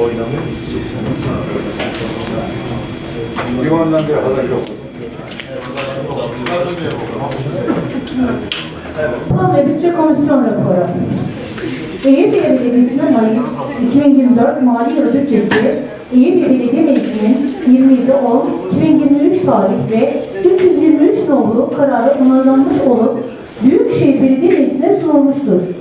Oynamak istiyorsanız. Limandan bir arkadaş yok. Plan ve Bütçe Komisyon raporu. Eyüpiye Belediyesi'nin ayı 2024 mali yılı bütçesi Eyüpiye Belediye Meclisi'nin 27 10 2023 tarih ve 323 nolu kararı onaylanmış Belediye Sunulmuştur.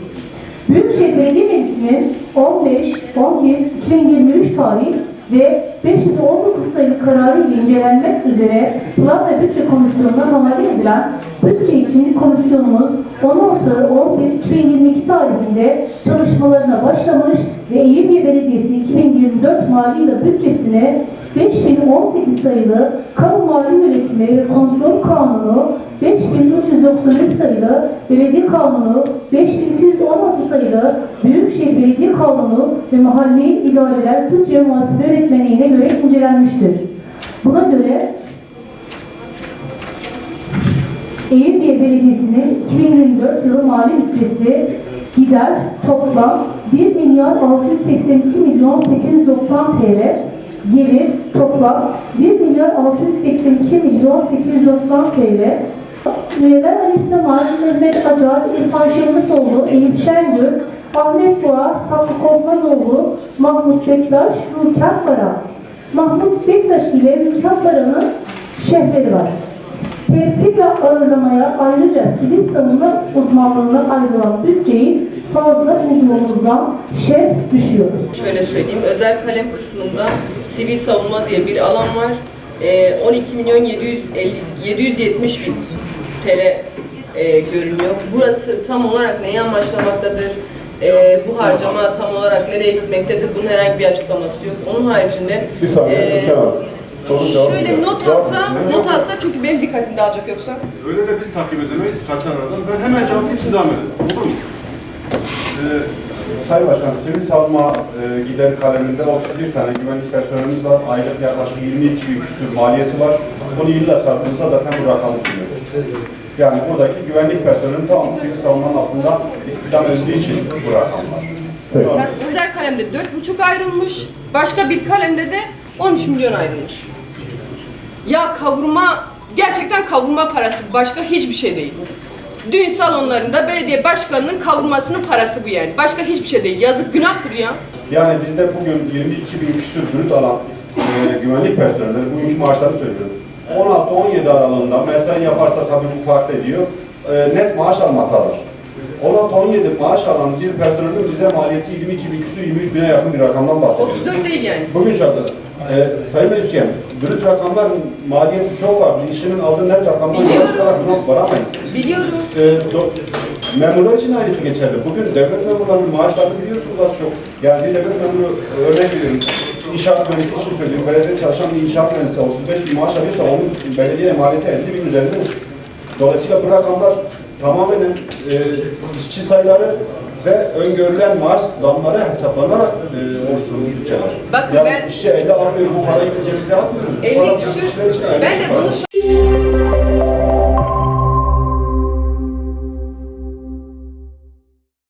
Büyükşehir Belediye Meclisi'nin 15 11 2023 tarih ve 519 sayılı kararı incelenmek üzere Plan ve Bütçe Komisyonu'ndan onay edilen bütçe için komisyonumuz 16-11-2022 tarihinde çalışmalarına başlamış ve Eyüpiye Belediyesi 2024 mali yılı bütçesine 5018 sayılı Kamu Mali Yönetimi ve Kontrol Kanunu, 5393 sayılı Belediye Kanunu, 5216 sayılı Büyükşehir Belediye Kanunu ve Mahalli İdareler ve Muhasebe Yönetmeliğine göre incelenmiştir. Buna göre Eyüpiye Belediyesi'nin 2024 yılı mali bütçesi gider toplam 1 milyar 682 milyon 890 TL, gelir toplam 1 milyar 682 milyon 890 TL, Üyeler Ali Semar, Mehmet Acar, İrfan Şevmesoğlu, Eyüp Şengül, Ahmet Boğa, Hakkı Korkmazoğlu, Mahmut Bektaş, Rülkan Baran. Mahmut Bektaş ile Rülkan Baran'ın şehirleri var. Temsil ve ağırlamaya ayrıca sivil savunma uzmanlığına ayrılan bütçeyi fazla bulduğumuzdan şef düşüyoruz. Şöyle söyleyeyim, özel kalem kısmında sivil savunma diye bir alan var. Ee, 12 milyon 750, 770 bin TL e, görünüyor. Burası tam olarak neyi amaçlamaktadır? Ee, bu harcama tam olarak nereye gitmektedir? Bunun herhangi bir açıklaması yok. Onun haricinde Bir saniye. e, Ülker Hanım. Sorun cevap şöyle not Cevap alsa, not alsa çünkü benim dikkatimi dağılacak yoksa. Öyle de biz takip edemeyiz kaçar aradan. Ben hemen cevaplayıp siz devam edin. Olur mu? Ee, Sayın Başkan, sivil savunma e, gider kaleminde 31 tane güvenlik personelimiz var. Aylık yaklaşık 22 bin küsur maliyeti var. Bunu yılla çarptığımızda zaten bu rakamı buluyoruz. Yani buradaki güvenlik personelinin tamamı sivil savunmanın altında istihdam edildiği için bu rakamlar. Sen özel kalemde 4,5 ayrılmış, başka bir kalemde de 13 milyon ayrılmış. Ya kavurma, gerçekten kavurma parası, başka hiçbir şey değil. Düğün salonlarında belediye başkanının kavurmasının parası bu yani. Başka hiçbir şey değil. Yazık günahtır ya. Yani bizde bugün 22 bin küsur brüt alan e, güvenlik personelleri, bugünkü maaşlarını söylüyorum. 16-17 aralığında mesai yaparsa tabii bu fark ediyor. E, net maaş almaktadır. 16-17 maaş alan bir personelin bize maliyeti 22 bin küsur 23 bine yakın bir rakamdan bahsediyoruz. 34 değil yani. Bugün şartları. E, Sayın Meclisyen, brüt rakamlar maliyeti çok farklı. İşçinin aldığı net rakamdan çıkarak buna varamayız. Biliyorum. E, do- memurlar için aynısı geçerli. Bugün devlet memurlarının maaşlarını biliyorsunuz az çok. Yani bir devlet memuru örnek veriyorum. İnşaat mühendisi için söyleyeyim. Belediye çalışan bir inşaat mühendisi 35 bin maaş alıyorsa onun belediye maliyeti 50 bin üzerindedir. Dolayısıyla bu rakamlar tamamen e, işçi sayıları ve öngörülen maaş zamları hesaplanarak e, oluşturulmuş bütçeler. Bakın yani ben- işçi 50 almıyor, bu parayı siz cebinize atmıyoruz. Bu 50 para küsür. Ben de bunu